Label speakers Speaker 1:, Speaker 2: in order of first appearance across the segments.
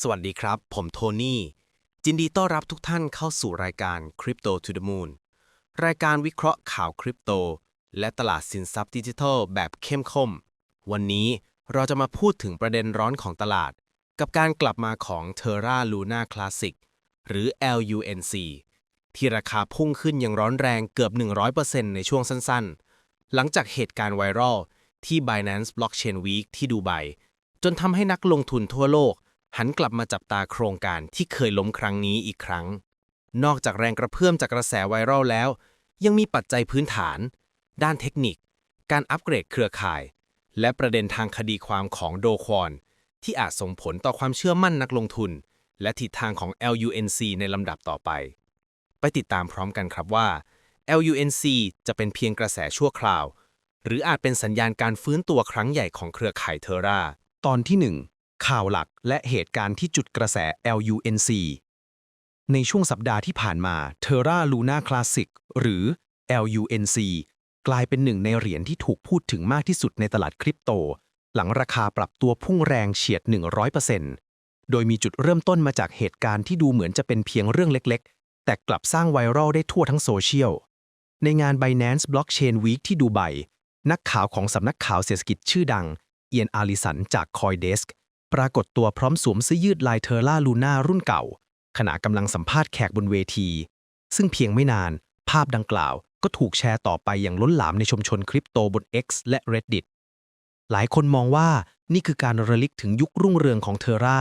Speaker 1: สวัสดีครับ ผมโทนี่จินดีต้อนรับทุกท่านเข้าสู่รายการ Crypto to the Moon รายการวิเคราะห์ข่าวคริปโต และตลาดสินทรัพย์ดิจิทัลแบบเข้มข้นวันนี้เราจะมาพูดถึงประเด็นร้อนของตลาด กับการกลับมาของ Terra Luna Classic หรือ LUNC ที่ราคาพุ่งขึ้นอย่างร้อนแรงเกือบ 100%ในช่วงสั้นๆ หลังจากเหตุการณ์ไวรัลที่ Binance Blockchain Week ที่ดูไบจนทำให้นักลงทุนทั่วโลก หันกลับมาจับตาโครงการที่เคยล้มครั้งนี้อีกครั้ง นอกจากแรงกระเพื่อมจากกระแสไวรัลแล้ว ยังมีปัจจัยพื้นฐาน ด้านเทคนิค การอัปเกรดเครือข่าย และประเด็นทางคดีความของโดควอน ที่อาจส่งผลต่อความเชื่อมั่นนักลงทุน และทิศทางของ LUNC ในลำดับต่อไป ไปติดตามพร้อมกันครับว่า LUNC จะเป็นเพียงกระแสชั่วคราว หรืออาจเป็นสัญญาณการฟื้นตัวครั้งใหญ่ของเครือข่ายเทอร่า
Speaker 2: ตอนที่ 1 ข่าวหลักและเหตุการณ์ที่จุดกระแส LUNC ในช่วงสัปดาห์ที่ผ่านมา Terra Luna Classic หรือ LUNC กลายเป็นหนึ่งในเหรียญที่ถูกพูดถึงมากที่สุดในตลาดคริปโต หลังราคาปรับตัวพุ่งแรงเฉียด 100%โดยมีจุดเริ่มต้นมาจากเหตุการณ์ที่ดูเหมือนจะเป็นเพียงเรื่องเล็ก ๆ แต่กลับสร้างไวรัลได้ทั่วทั้งโซเชียล ในงาน Binance Blockchain Week ที่ดูไบนักข่าวของสำนักข่าวเศรษฐกิจชื่อดัง เอียนอาริสันจาก Coindesk ปรากฏตัวพร้อมสวมเสื้อยืดลายเทอร่าลูน่ารุ่นเก่า ขณะกำลังสัมภาษณ์แขกบนเวที ซึ่งเพียงไม่นาน ภาพดังกล่าวก็ถูกแชร์ต่อไปอย่างล้นหลามในชุมชนคริปโตบน X และ Reddit หลายคนมองว่านี่คือการระลึกถึงยุครุ่งเรืองของเทอร่า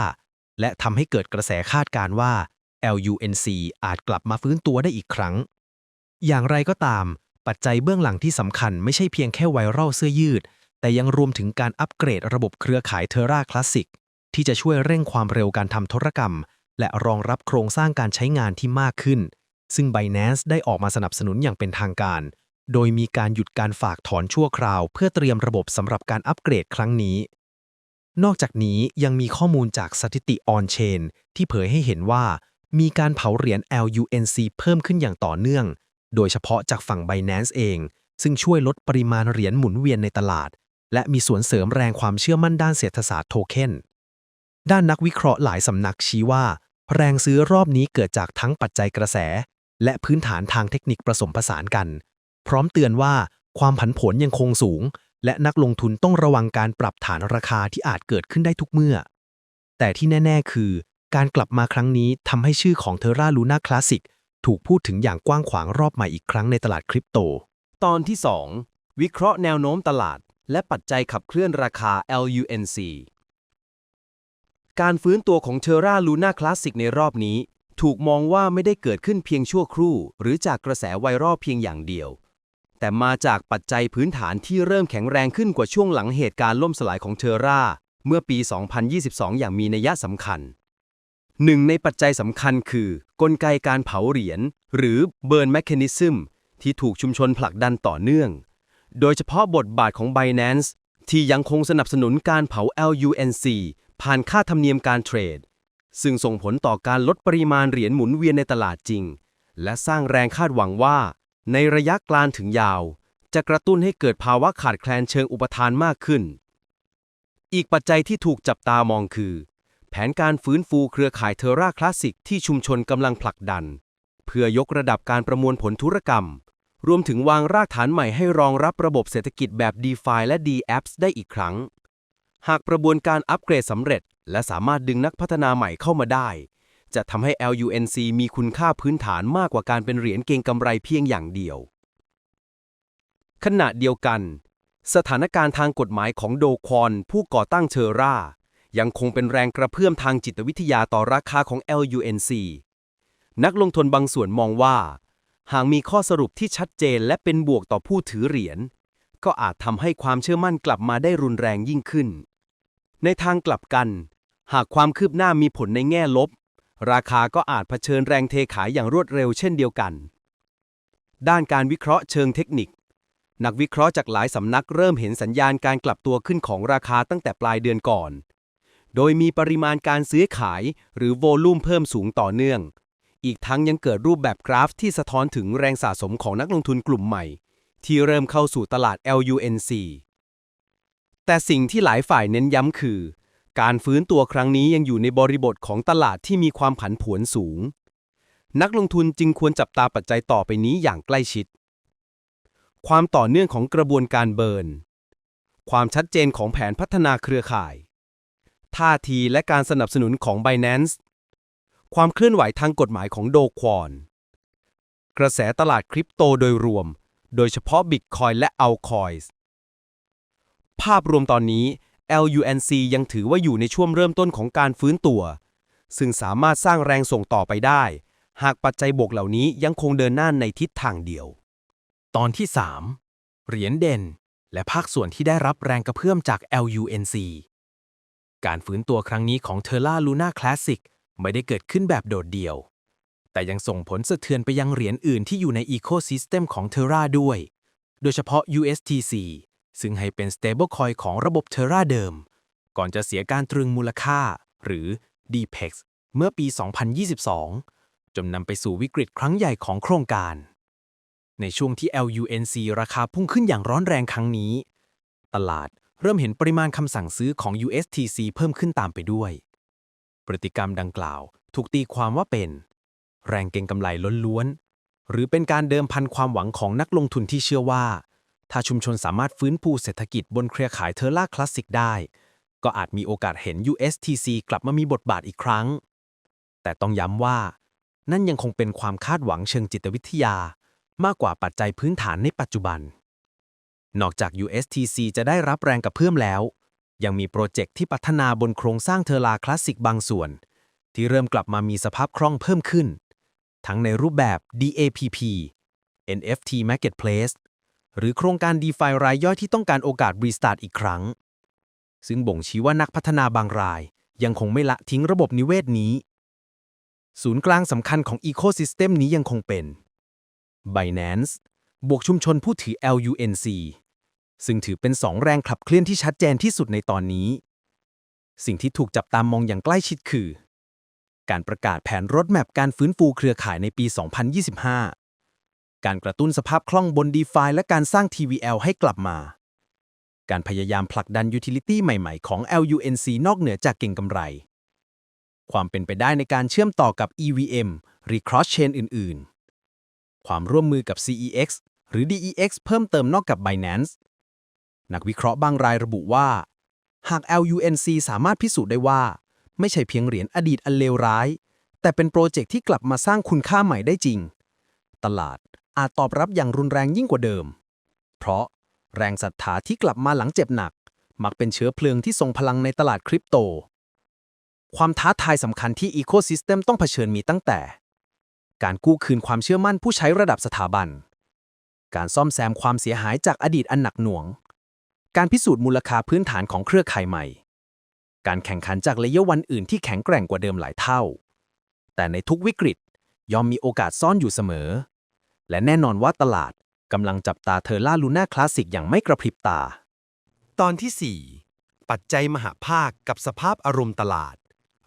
Speaker 2: และทำให้เกิดกระแสคาดการ์ว่า LUNC อาจกลับมาฟื้นตัวได้อีกครั้ง อย่างไรก็ตาม ปัจจัยเบื้องหลังที่สำคัญไม่ใช่เพียงแค่ไวรัลเสื้อยืด แต่ยังรวมถึงการอัปเกรดระบบเครือข่ายเทอร่าคลาสสิก ที่จะช่วยเร่งความเร็วการทำธุรกรรม และรองรับโครงสร้างการใช้งานที่มากขึ้น ซึ่ง Binance ได้ออกมาสนับสนุนอย่างเป็นทางการ โดยมีการหยุดการฝากถอนชั่วคราว เพื่อเตรียมระบบสำหรับการอัปเกรดครั้งนี้ นอกจากนี้ยังมีข้อมูลจากสถิติ On-Chain ที่เผยให้เห็นว่า มีการเผาเหรียญ LUNC เพิ่มขึ้นอย่างต่อเนื่อง โดยเฉพาะจากฝั่ง Binance เอง ซึ่งช่วยลดปริมาณเหรียญหมุนเวียนในตลาด และมีส่วนเสริมแรงความเชื่อมั่นด้านเศรษฐศาสตร์โทเค็น ด้านนักวิเคราะห์หลายสำนักชี้ว่า แรงซื้อรอบนี้เกิดจากทั้งปัจจัยกระแส และพื้นฐานทางเทคนิคผสมผสานกัน พร้อมเตือนว่าความผันผวนยังคงสูง และนักลงทุนต้องระวังการปรับฐานราคาที่อาจเกิดขึ้นได้ทุกเมื่อ แต่ที่แน่ ๆ คือ การกลับมาครั้งนี้ทำให้ชื่อของ Terra Luna Classic ถูกพูดถึงอย่างกว้างขวางรอบใหม่อีกครั้งในตลาดคริปโต
Speaker 1: ตอนที่ 2 วิเคราะห์แนวโน้มตลาด และปัจจัยขับเคลื่อนราคา LUNC การฟื้นตัวของ Terra Luna Classic ในรอบนี้ ถูกมองว่าไม่ได้เกิดขึ้นเพียงชั่วครู่ หรือจากกระแสไวรัลเพียงอย่างเดียว แต่มาจากปัจจัยพื้นฐานที่เริ่มแข็งแรงขึ้นกว่าช่วงหลังเหตุการณ์ล่มสลายของ Terra เมื่อปี 2022 อย่างมีนัยสำคัญหนึ่งในปัจจัยสำคัญคือ กลไกการเผาเหรียญหรือ Burn Mechanism ที่ถูกชุมชนผลักดันต่อเนื่อง โดยเฉพาะบทบาทของ Binance ที่ยังคงสนับสนุนการเผา LUNC ผ่านค่าธรรมเนียมการเทรด ซึ่งส่งผลต่อการลดปริมาณเหรียญหมุนเวียนในตลาดจริง และสร้างแรงคาดหวังว่า ในระยะกลางถึงยาว จะกระตุ้นให้เกิดภาวะขาดแคลนเชิงอุปทานมากขึ้น อีกปัจจัยที่ถูกจับตามองคือ แผนการฟื้นฟูเครือข่ายเทอร่าคลาสสิกที่ชุมชนกำลังผลักดัน เพื่อยกระดับการประมวลผลธุรกรรม รวมถึงวางรากฐานใหม่ให้รองรับระบบเศรษฐกิจแบบ DeFi และ DApps ได้อีกครั้ง หากกระบวนการอัปเกรดสำเร็จ และสามารถดึงนักพัฒนาใหม่เข้ามาได้ จะทำให้ LUNC มีคุณค่าพื้นฐานมากกว่าการเป็นเหรียญเก็งกำไรเพียงอย่างเดียว ขณะเดียวกัน สถานการณ์ทางกฎหมายของโดควอนผู้ก่อตั้งเชอร่า ยังคงเป็นแรงกระเพื่อมทางจิตวิทยาต่อราคาของ LUNC นักลงทุนบางส่วนมองว่า หากมีข้อสรุปที่ชัดเจนและเป็นบวกต่อผู้ถือเหรียญก็อาจทำให้ความเชื่อมั่นกลับมาได้รุนแรงยิ่งขึ้น ในทางกลับกัน หากความคืบหน้ามีผลในแง่ลบ ราคาก็อาจเผชิญแรงเทขายอย่างรวดเร็วเช่นเดียวกัน ด้านการวิเคราะห์เชิงเทคนิค นักวิเคราะห์จากหลายสำนักเริ่มเห็นสัญญาณการกลับตัวขึ้นของราคาตั้งแต่ปลายเดือนก่อน โดยมีปริมาณการซื้อขายหรือโวลูมเพิ่มสูงต่อเนื่อง อีกทั้งยังเกิดรูปแบบกราฟที่สะท้อนถึงแรงสะสมของนักลงทุนกลุ่มใหม่ ที่เริ่มเข้าสู่ตลาด LUNC แต่สิ่งที่หลายฝ่ายเน้นย้ำคือ การฟื้นตัวครั้งนี้ยังอยู่ในบริบทของตลาดที่มีความผันผวนสูง นักลงทุนจึงควรจับตาปัจจัยต่อไปนี้อย่างใกล้ชิด ความต่อเนื่องของกระบวนการเบิร์น ความชัดเจนของแผนพัฒนาเครือข่าย ท่าทีและการสนับสนุนของ Binance ความเคลื่อนไหวทางกฎหมายของโดควอนกระแสตลาดคริปโตโดยรวม โดยเฉพาะ Bitcoin และ Altcoins ภาพรวมตอนนี้ LUNC ยังถือว่าอยู่ในช่วงเริ่มต้นของการฟื้นตัว ซึ่งสามารถสร้างแรงส่งต่อไปได้ หากปัจจัยบวกเหล่านี้ยังคงเดินหน้าในทิศทางเดียว
Speaker 2: ตอนที่ 3 เหรียญเด่น และภาคส่วนที่ได้รับแรงกระเพื่อมจาก LUNC การฟื้นตัวครั้งนี้ของ Terra Luna Classic ไม่ได้เกิดขึ้นแบบโดดเดี่ยว แต่ยังส่งผลสะเทือนไปยังเหรียญอื่นที่อยู่ใน Ecosystem ของ Terra ด้วย โดยเฉพาะ USTC ซึ่งให้เป็น stablecoin ของระบบ Terra เดิม ก่อนจะเสียการตรึงมูลค่า หรือ DPEX เมื่อปี 2022 จนนำไปสู่วิกฤตครั้งใหญ่ของโครงการ ในช่วงที่ LUNC ราคาพุ่งขึ้นอย่างร้อนแรงครั้งนี้ ตลาดเริ่มเห็นปริมาณคำสั่งซื้อของ USTC เพิ่มขึ้นตามไปด้วย พฤติกรรมดังกล่าว ถูกตีความว่าเป็น แรงเก็งกำไรล้นล้วน หรือเป็นการเดิมพันความหวังของนักลงทุนที่เชื่อว่า ถ้าชุมชนสามารถฟื้นฟูเศรษฐกิจบนเครือข่ายเทอร์ล่าคลาสสิกได้ ก็อาจมีโอกาสเห็น USTC กลับมามีบทบาทอีกครั้ง แต่ต้องย้ำว่า นั่นยังคงเป็นความคาดหวังเชิงจิตวิทยา มากกว่าปัจจัยพื้นฐานในปัจจุบัน นอกจาก USTC จะได้รับแรงกระเพื่อมแล้ว ยังมีโปรเจกต์ที่พัฒนาบนโครงสร้างเทอร์ลาคลาสสิกบางส่วน ที่เริ่มกลับมามีสภาพคล่องเพิ่มขึ้น ทั้งในรูปแบบ DAPP NFT Marketplace หรือโครงการ DeFi รายย่อยที่ต้องการโอกาสรีสตาร์ทอีกครั้ง ซึ่งบ่งชี้ว่านักพัฒนาบางราย ยังคงไม่ละทิ้งระบบนิเวศนี้ ศูนย์กลางสำคัญของ Ecosystem นี้ยังคงเป็น Binance บวกชุมชนผู้ถือ LUNC ซึ่งถือเป็นสองแรงขับเคลื่อนที่ชัดเจนที่สุดในตอนนี้ สิ่งที่ถูกจับตามมองอย่างใกล้ชิดคือ การประกาศแผนรถแมพการฟื้นฟูเครือข่ายในปี 2025 การกระตุ้นสภาพคล่องบน DeFi และการสร้าง TVL ให้กลับมา การพยายามผลักดัน Utility ใหม่ๆ ของ LUNC นอกเหนือจากเก่งกำไร ความเป็นไปได้ในการเชื่อมต่อกับ EVM หรือ Cross Chain อื่นๆ ความร่วมมือกับ CEX หรือ DEX เพิ่มเติมนอกกับ Binance นักวิเคราะห์บางรายระบุว่า หาก LUNC สามารถพิสูจน์ได้ว่า ไม่ใช่เพียงเหรียญอดีตอันเลวร้าย แต่เป็นโปรเจกต์ที่กลับมาสร้างคุณค่าใหม่ได้จริง ตลาด อาจตอบรับอย่างรุนแรงยิ่งกว่าเดิม เพราะแรงศรัทธาที่กลับมาหลังเจ็บหนัก มักเป็นเชื้อเพลิงที่ทรงพลังในตลาดคริปโต ความท้าทายสำคัญที่ Ecosystem ต้องเผชิญมีตั้งแต่ การกู้คืนความเชื่อมั่นผู้ใช้ระดับสถาบัน การซ่อมแซมความเสียหายจากอดีตอันหนักหน่วง การพิสูจน์มูลค่าพื้นฐานของเครือข่ายใหม่ การแข่งขันจากเลเยอร์วันอื่นที่แข็งแกร่งกว่าเดิมหลายเท่า แต่ในทุกวิกฤตย่อมมีโอกาสซ่อนอยู่เสมอ และแน่นอนว่าตลาดกำลังจับตาเทอร์ล่าลูน่าคลาสสิกอย่างไม่กระพริบตา
Speaker 1: ตอนที่ 4 ปัจจัยมหาภาคกับสภาพอารมณ์ตลาด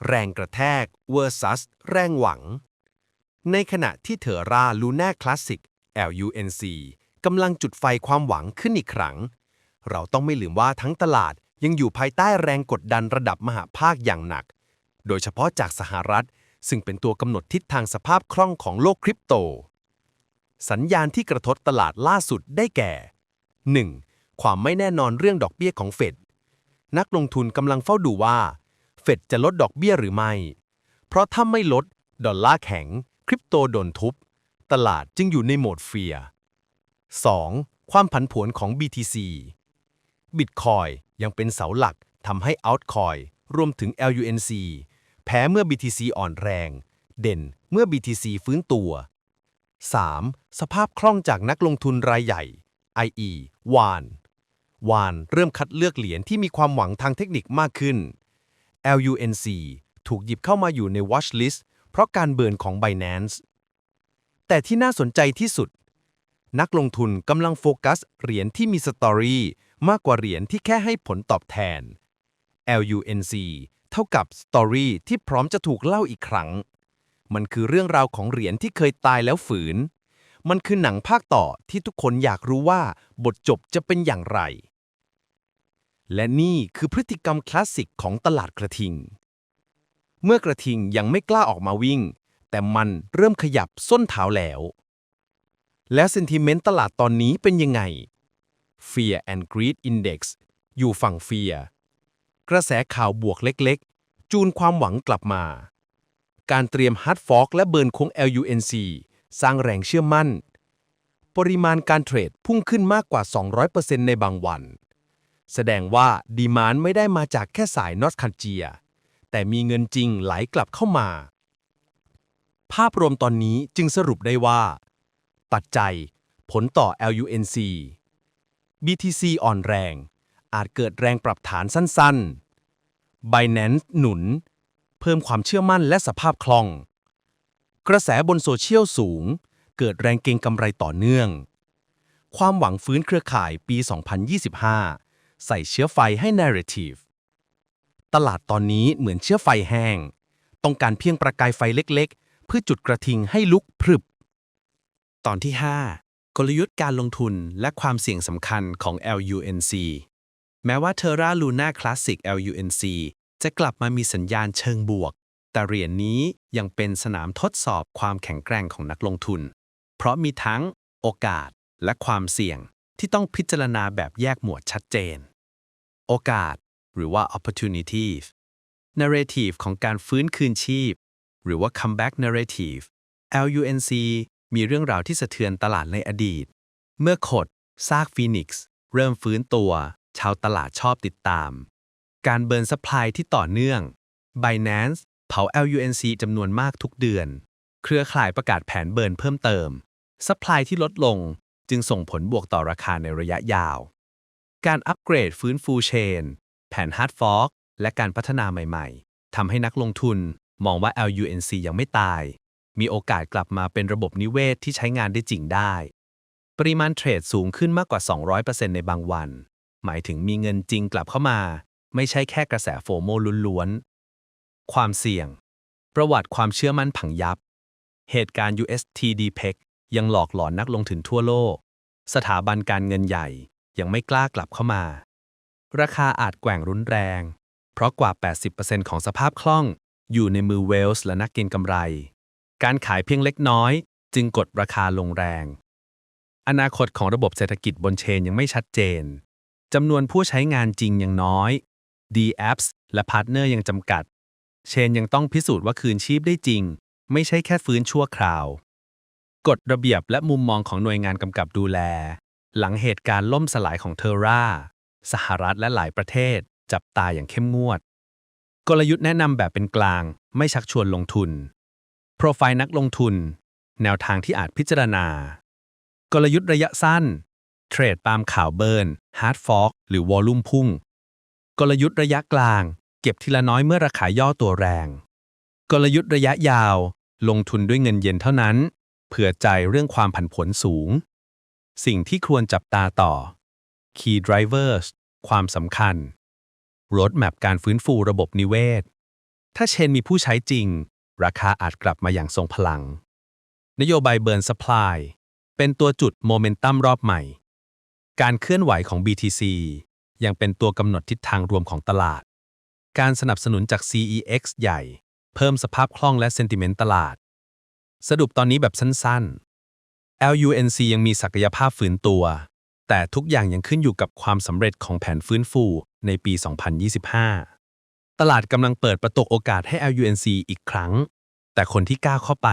Speaker 1: แรงกระแทก versus แรงหวัง ในขณะที่เทอร่าลูน่าคลาสสิก LUNC กำลังจุดไฟความหวังขึ้นอีกครั้ง เราต้องไม่ลืมว่าทั้งตลาดยังอยู่ภายใต้แรงกดดันระดับมหาภาคอย่างหนัก โดยเฉพาะจากสหรัฐ ซึ่งเป็นตัวกำหนดทิศทางสภาพคล่องของโลกคริปโต สัญญาณที่กระทบตลาดล่าสุดได้แก่ 1. ความไม่แน่นอนเรื่องดอกเบี้ยของเฟด นักลงทุนกำลังเฝ้าดูว่า เฟดจะลดดอกเบี้ยหรือไม่ เพราะถ้าไม่ลด ดอลลาร์แข็ง คริปโตโดนทุบ ตลาดจึงอยู่ในโหมดเฟียร์ 2. ความผันผวนของ BTC Bitcoin ยังเป็นเสาหลักทำให้ Altcoin รวมถึง LUNC แพ้เมื่อ BTC อ่อนแรง เด่นเมื่อ BTC ฟื้นตัว 3. สภาพคล่องจากนักลงทุนรายใหญ่ i.e. วาน วานเริ่มคัดเลือกเหรียญที่มีความหวังทางเทคนิคมากขึ้น LUNC ถูกหยิบเข้ามาอยู่ใน Watch List เพราะการเบิร์นของ Binance แต่ที่น่าสนใจที่สุด นักลงทุนกำลังโฟกัสเหรียญที่มีสตอรี่มากกว่าเหรียญที่แค่ให้ผลตอบแทน LUNC เท่ากับสตอรี่ที่พร้อมจะถูกเล่าอีกครั้ง มันคือเรื่องราวของเหรียญที่เคยตายแล้วฝืน มันคือหนังภาคต่อที่ทุกคนอยากรู้ว่าบทจบจะเป็นอย่างไร และนี่คือพฤติกรรมคลาสสิกของตลาดกระทิง เมื่อกระทิงยังไม่กล้าออกมาวิ่ง แต่มันเริ่มขยับส้นเท้าแล้ว แล้วเซนติเมนต์ตลาดตอนนี้เป็นยังไง Fear and Greed Index อยู่ฝั่ง Fear กระแสข่าวบวกเล็กๆ จูนความหวังกลับมา การเตรียมฮาร์ดฟอกและเบิร์นโค้ง LUNC สร้างแรงเชื่อมั่น ปริมาณการเทรดพุ่งขึ้นมากกว่า 200%ในบางวัน แสดงว่าดีมานไม่ได้มาจากแค่สายนอตคันเจีย แต่มีเงินจริงไหลกลับเข้ามา ภาพรวมตอนนี้จึงสรุปได้ว่า ปัจจัย ผลต่อ LUNC BTC อ่อนแรง อาจเกิดแรงปรับฐานสั้นๆ Binance หนุน เพิ่มความเชื่อมั่นและสภาพคล่อง กระแสบนโซเชียลสูง เกิดแรงเก็งกำไรต่อเนื่อง ความหวังฟื้นเครือข่ายปี 2025 ใส่เชื้อไฟให้ Narrative ตลาดตอนนี้เหมือนเชื้อไฟแห้ง ต้องการเพียงประกายไฟเล็กๆ เพื่อจุดกระทิงให้ลุกพรึบ
Speaker 2: ตอนที่ 5 กลยุทธ์การลงทุนและความเสี่ยงสำคัญของ LUNC แม้ว่า Terra Luna Classic LUNC จะกลับมามีสัญญาณเชิงบวก แต่เหรียญนี้ยังเป็นสนามทดสอบความแข็งแกร่งของนักลงทุน เพราะมีทั้งโอกาสและความเสี่ยงที่ต้องพิจารณาแบบแยกหมวดชัดเจน โอกาส หรือว่า opportunities narrative ของการฟื้นคืนชีพ หรือว่า comeback narrative LUNC มีเรื่องราวที่สะเทือนตลาดในอดีต เมื่อขดซากฟีนิกซ์เริ่มฟื้นตัว ชาวตลาดชอบติดตาม การเบิร์นซัพพลายที่ต่อเนื่อง Binance เผา LUNC จำนวนมากทุกเดือน เครือข่ายประกาศแผนเบิร์นเพิ่มเติมซัพพลายที่ลดลงจึงส่งผลบวกต่อราคาในระยะยาว การอัปเกรดฟื้นฟูเชน แผน Hard Fork และการพัฒนาใหม่ๆทำให้นักลงทุนมองว่า LUNC ยังไม่ตาย มีโอกาสกลับมาเป็นระบบนิเวศที่ใช้งานได้จริงได้ ปริมาณเทรดสูงขึ้นมากกว่า 200%ในบางวัน หมายถึงมีเงินจริงกลับเข้ามา ไม่ใช่แค่กระแสโฟโมล้วนๆ ความเสี่ยง ประวัติความเชื่อมั่นผังยับ เหตุการณ์ UST DPEC ยังหลอกหลอนนักลงทุนทั่วโลก สถาบันการเงินใหญ่ยังไม่กล้ากลับเข้ามา ราคาอาจแกว่งรุนแรง เพราะกว่า 80%ของสภาพคล่อง อยู่ในมือเวลส์และนักเก็งกำไร การขายเพียงเล็กน้อย จึงกดราคาลงแรง อนาคตของระบบเศรษฐกิจบนเชนยังไม่ชัดเจนจำนวนผู้ใช้งานจริงยังน้อย D-apps และพาร์ทเนอร์ยังจำกัด เชนยังต้องพิสูจน์ว่าคืนชีพได้จริง ไม่ใช่แค่ฟื้นชั่วคราว กฎระเบียบและมุมมองของหน่วยงานกำกับดูแล หลังเหตุการณ์ล่มสลายของเทอร่า สหรัฐและหลายประเทศ จับตาอย่างเข้มงวด กลยุทธ์แนะนำแบบเป็นกลาง ไม่ชักชวนลงทุน โปรไฟล์นักลงทุน แนวทางที่อาจพิจารณา กลยุทธ์ระยะสั้น เทรดตามข่าวเบิร์นฮาร์ดฟอกหรือวอลลุ่มพุ่ง กลยุทธ์ระยะกลาง เก็บทีละน้อยเมื่อราคาย่อตัวแรง กลยุทธ์ระยะยาว ลงทุนด้วยเงินเย็นเท่านั้น เผื่อใจเรื่องความผันผวนสูง สิ่งที่ควรจับตาต่อ Key Drivers ความสำคัญ Roadmap การฟื้นฟูระบบนิเวศ ถ้าเชนมีผู้ใช้จริง ราคาอาจกลับมาอย่างทรงพลัง นโยบายเบิร์นสปายเป็นตัวจุดโมเมนตัมรอบใหม่ การเคลื่อนไหวของ BTC ยังเป็นตัวกำหนดทิศทางรวมของตลาด การสนับสนุนจาก CEX ใหญ่ เพิ่มสภาพคล่องและเซนติเมนต์ตลาด สรุปตอนนี้แบบสั้นๆ LUNC ยังมีศักยภาพฝืนตัว แต่ทุกอย่างยังขึ้นอยู่กับความสำเร็จของแผนฟื้นฟูในปี 2025 ตลาดกำลังเปิดประตูโอกาสให้ LUNC อีกครั้ง แต่คนที่ก้าวเข้าไป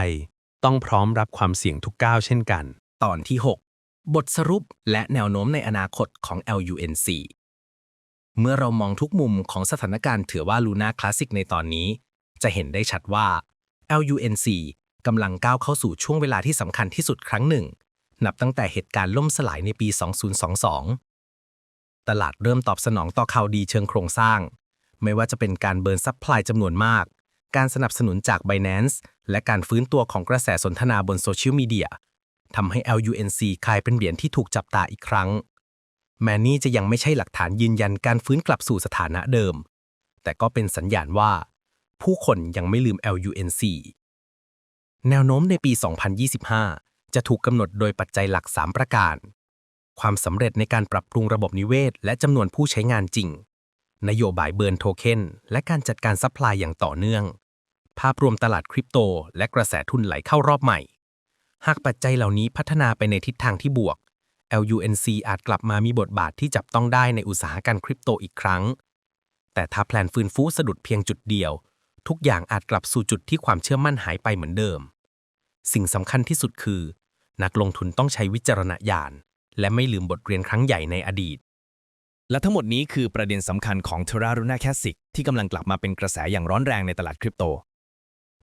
Speaker 2: ต้องพร้อมรับความเสี่ยงทุกก้าวเช่นกัน
Speaker 3: ตอนที่ 6 บทสรุปและแนวโน้มในอนาคตของ LUNC เมื่อเรามองทุกมุมของสถานการณ์ถือว่า Luna Classic ในตอนนี้ จะเห็นได้ชัดว่า LUNC กำลังก้าวเข้าสู่ช่วงเวลาที่สำคัญที่สุดครั้งหนึ่ง นับตั้งแต่เหตุการณ์ล่มสลายในปี 2022 ตลาดเริ่มตอบสนองต่อข่าวดีเชิงโครงสร้าง ไม่ว่าจะเป็นการเบิร์นซัพพลายจำนวนมาก การสนับสนุนจาก Binance และการฟื้นตัวของกระแสสนทนาบนโซเชียลมีเดียทำให้ LUNC กลายเป็นเหรียญที่ถูกจับตาอีกครั้ง แม้นี่จะยังไม่ใช่หลักฐานยืนยันการฟื้นกลับสู่สถานะเดิม แต่ก็เป็นสัญญาณว่า ผู้คนยังไม่ลืม LUNC แนวโน้มในปี 2025 จะถูกกำหนดโดยปัจจัยหลัก 3 ประการ ความสำเร็จในการปรับปรุงระบบนิเวศ และจำนวนผู้ใช้งานจริง นโยบายเบิร์นโทเค็นและการจัดการซัพพลายอย่างต่อเนื่อง ภาพรวมตลาดคริปโต และกระแสทุนไหลเข้ารอบใหม่ หากปัจจัยเหล่านี้พัฒนาไปในทิศทางที่บวก LUNC อาจกลับมามีบทบาทที่จับต้องได้ในอุตสาหกรรมคริปโตอีกครั้ง แต่ถ้าแพลนฟื้นฟูสะดุดเพียงจุดเดียว ทุกอย่างอาจกลับสู่จุดที่ความเชื่อมั่นหายไปเหมือนเดิม สิ่งสำคัญที่สุดคือ นักลงทุนต้องใช้วิจารณญาณ และไม่ลืมบทเรียนครั้งใหญ่ในอดีต
Speaker 4: และทั้งหมดนี้คือประเด็นสำคัญของ Terra Luna Classic ที่กำลังกลับมาเป็นกระแสอย่างร้อนแรงในตลาดคริปโต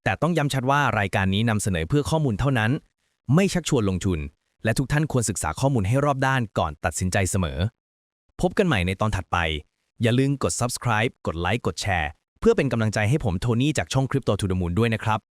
Speaker 4: แต่ต้องย้ำชัดว่ารายการนี้นำเสนอเพื่อข้อมูลเท่านั้น ไม่ชักชวนลงทุน และทุกท่านควรศึกษาข้อมูลให้รอบด้านก่อนตัดสินใจเสมอ พบกันใหม่ในตอนถัดไป อย่าลืมกด subscribe กดไลค์กดแชร์ เพื่อเป็นกำลังใจให้ผมโทนี่จากช่อง Crypto to the Moon ด้วยนะครับ